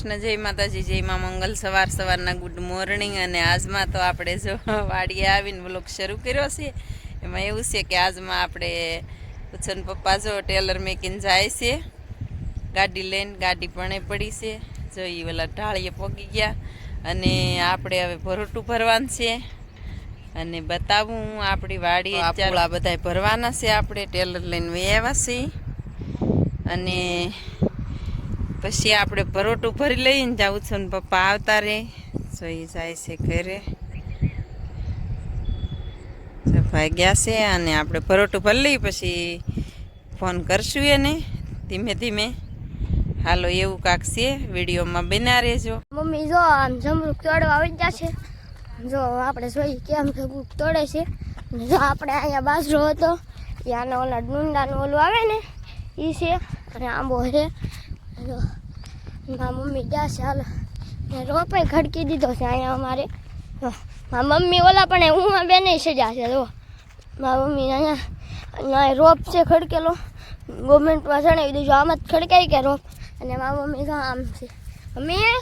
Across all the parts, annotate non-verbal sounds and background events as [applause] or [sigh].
કૃષ્ણ જય માતાજી જય માં મંગલ સવાર સવારના ગુડ મોર્નિંગ. અને આજમાં તો આપણે જો વાડીએ આવીને બ્લોક શરૂ કર્યો છે. એમાં એવું છે કે આજમાં આપણે ઉછન પપ્પા જો ટેલર મેકીને જાય છે. ગાડી લઈને ગાડી પણ પડી છે. જો એ ઓલા ઢાળીએ પોગી ગયા. અને આપણે હવે ભરોટું ભરવાનું છે. અને બતાવું હું આપણી વાડી આ બધા ભરવાના છે. આપણે ટેલર લઈને વહી આવ્યા છીએ. અને પછી આપણે પરોઠું ભરી લઈને જાઉં છું પપ્પા આવતા રે. જોઈ જાય છે ઘરે. ભાઈ ગયા છે અને આપણે પરોઠું ભરી લઈ પછી ફોન કરશું એને. ધીમે ધીમે. હાલો, એવું કાંક છે. વિડીયોમાં બના રહેજો. મમ્મી, જો આમ જમરૂક તોડવા આવી ગયા છે. જો આપણે જોઈએ કેમ જમરૂક તોડે છે. જો આપણે અહીંયા બાજરો હતો. ત્યાંનો ઓલા ડુંડાનું ઓલું આવે ને એ છે. અને આંબો છે. જો મારા મમ્મી ગયા છે હાલ. રોપે ખડકી દીધો છે અહીંયા અમારે. મારા મમ્મી ઓલા પણ હું આ બેને સજા છે જો. મારા મમ્મી અહીંયા રોપ છે ખડકેલો. ગવર્મેન્ટમાં જણાવી દીધું આમ જ ખડકાઈ કે રોપ. અને મારા મમ્મી કહા આમ છે. મમ્મી?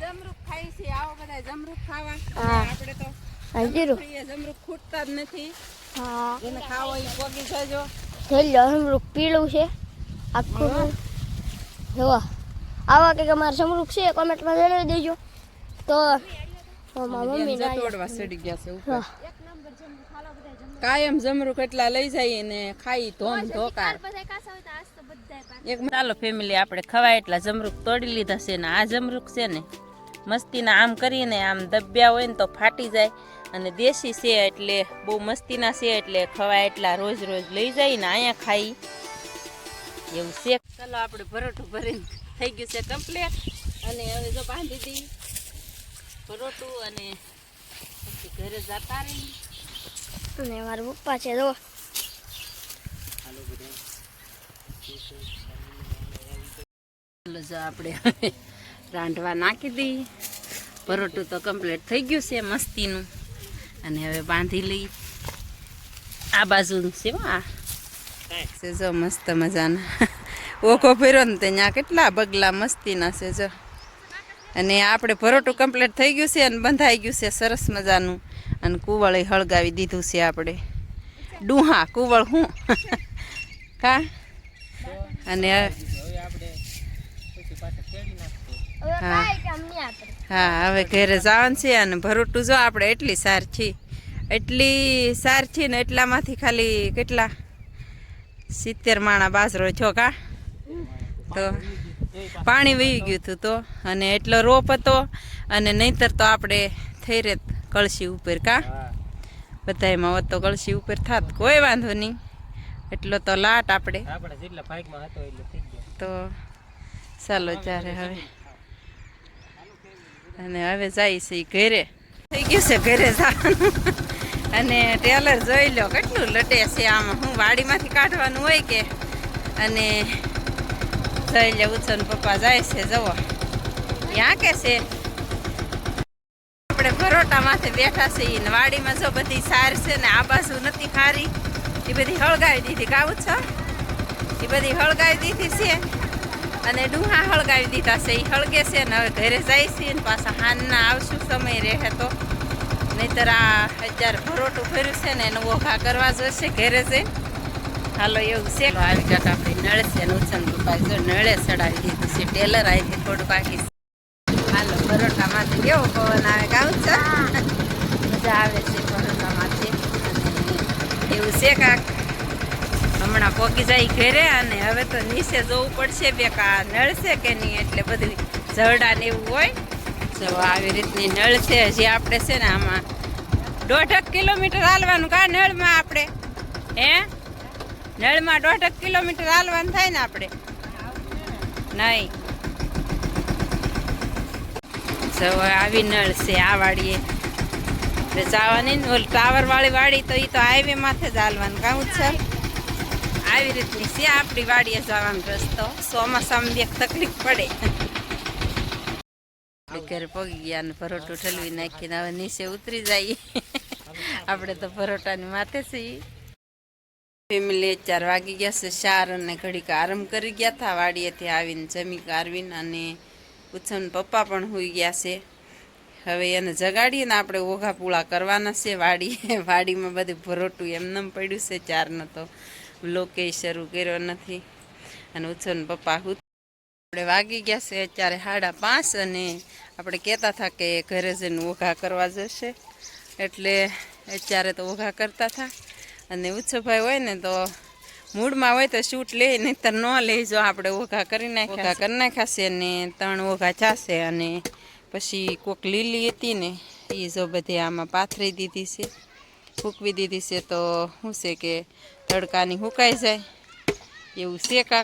જમરૂખ ખાઈ છે આવો બધા જમરૂક ખાવા. આપણે તો હા ખૂટતા જ નથી. હા. જેને ખાવો એ પોગી જજો. જોઈ લો સમરૂક પીળું છે. આખું જોવા આવા કંઈક અમારે સમરૂપ છે કોમેન્ટમાં જણાવી દેજો. તો તો મમ્મી તોડવા સડી ગયા છે કાયમ જમરૂક એટલા લઈ જાય ને ખાઈ ધોમ ધોકાર. એક ચાલો ફેમિલી આપણે ખવાય એટલા જમરૂક તોડી લીધા છે ને આ જમરૂક છે ને મસ્તીના આમ કરીને આમ દબ્યા હોય ને તો ફાટી જાય અને દેશી છે એટલે બહુ મસ્તીના છે એટલે ખવાય એટલા રોજ રોજ લઈ જાય ને અહીંયા ખાઈ. એવું છે. ચાલો આપણે પરોઠું ભરીને થઈ ગયું છે કમ્પ્લીટ અને હવે જો બાંધી દઈ પરોઠું અને પછી ઘરે જતા રહી અને મારા પપ્પા છે જો. ચાલો જો આપણે હવે રાંધવા નાખી દઈ પરોઠું તો કમ્પ્લીટ થઈ ગયું છે મસ્તીનું. અને હવે બાંધી લઈ આ બાજુ છે આ. છે મસ્ત મજાના. ઓખો ફેરો ને ત્યાં કેટલા બગલા મસ્તીના છે જો અને આપણે ભરોટું કમ્પ્લીટ થઈ ગયું છે અને બંધાઈ ગયું છે સરસ મજાનું. અને કુવળે હળગાવી દીધું છે આપણે. ડુહા, કુવળ હું? [laughs] કા? અને હા. હા, હવે ઘરે જવાનું છે અને ભરોટું જો આપણે એટલી સાર છી. એટલી સાર છે ને એટલામાંથી ખાલી કેટલા? સિત્તેર માણા બાજરો છોકા તો પાણી વહી ગયું હતું તો. અને એટલો રોપ હતો અને નહીંતર તો આપણે થઈ રેત કળશી ઉપર કા? બધાયમાં હોત તો કળશી ઉપર થાત. કોઈ વાંધો નહીં. એટલો તો લાટ આપણે. તો ચાલો ત્યારે હવે. અને હવે જાય છે ઘરે. થઈ ગયું છે ઘરે જવાનું. અને ટેલર જોઈ લો, કેટલું લટે છે આમાં. હું વાડીમાંથી કાઢવાનું હોય કે? અને જોઈ લે ઉછન પપ્પા જાય છે જવો ત્યાં કે છે? આપણે ભરોટામાંથી બેઠા છીએ વાડીમાં જો બધી સાર છે ને આ બાજુ નથી ખારી. એ બધી હળગાવી દીધી કાવું છો? એ બધી હળગાવી દીધી છે? અને ડુહા હળગાવી દીધા છે. એ હળગે છે ને હવે ઘરે જાય છે ને પાછા હાનના આવશું, સમય રહે તો. નહીતર આ અત્યારે ભરોટું ભર્યું છે ને એનો ઓઘા કરવા જોશે ઘરે છે હાલો, એવું છે. આવી કાંક આપણે નળે છે ઉછન રૂપાય જો નળે ચડાવી દીધું છે, ટેલર આવી થોડું બાકી. હાલો, ભરોટામાંથી કેવો પવન આવે ગાઉં છે? મજા આવે છે ભરોટામાંથી. એવું છે કાંક? હમણાં પોગી જાય ઘરે અને હવે તો નીચે જવું પડશે, બે કા નળશે કે નહીં, એટલે બધું ઝરડા ને એવું હોય. જો આવી રીતની નળ છે હજી આપણે છે ને આમાં દોઢક કિલોમીટર હાલવાનું કા નળમાં આપણે? હે? નળમાં દોઢક કિલોમીટર હાલવાનું થાય ને આપણે? નહીં. આવી નળ છે, આ વાડીએ. જવાની ને ઓલી ટાવર વાળી વાડી તો એ તો હાઈવે માથે જ હાલવાનું. કાં છે? આવી રીતની છે આપણી વાડીએ જવાનો રસ્તો. ચોમાસામાં એક તકલીફ પડે. ઘરે પગી ગયા અને પરોઠું ઠલવી નાખીને હવે નીચે ઉતરી જઈએ. આપણે તો પરોટાની માથે છીએ ફેમિલી ચાર વાગી ગયા છે ચાર અને ઘડીક આરામ કરી ગયા હતા. વાડીએથી આવીને જમી કારવીને અને ઉત્સવના પપ્પા પણ હોઈ ગયા છે. હવે એને જગાડીએ ને આપણે ઓઘા પૂળા કરવાના છે. વાડી વાડીમાં બધું ભરોટું એમને પડ્યું છે. ચારનો તો લોકે શરૂ કર્યો નથી. અને ઉત્સવના પપ્પા આપણે વાગી ગયા છે અત્યારે સાડા પાંચ અને આપણે કહેતા હતા કે ઘરે જઈને ઓઘા કરવા જશે. એટલે અત્યારે તો ઓઘા કરતા હતા. અને ઉત્સવભાઈ હોય ને તો મૂડમાં હોય તો શૂટ લે, નહીંતર ન લે, જો આપણે ઓઘા કરી નાખ્યા કરી નાખ્યા છે ને ત્રણ ઓઘા ચાશે અને પછી કોક લીલી હતી ને, એ જો બધી આમાં પાથરી દીધી છે. ફૂકવી દીધી છે તો શું છે કે તડકાની સુકાઈ જાય. એવું છે કાંક?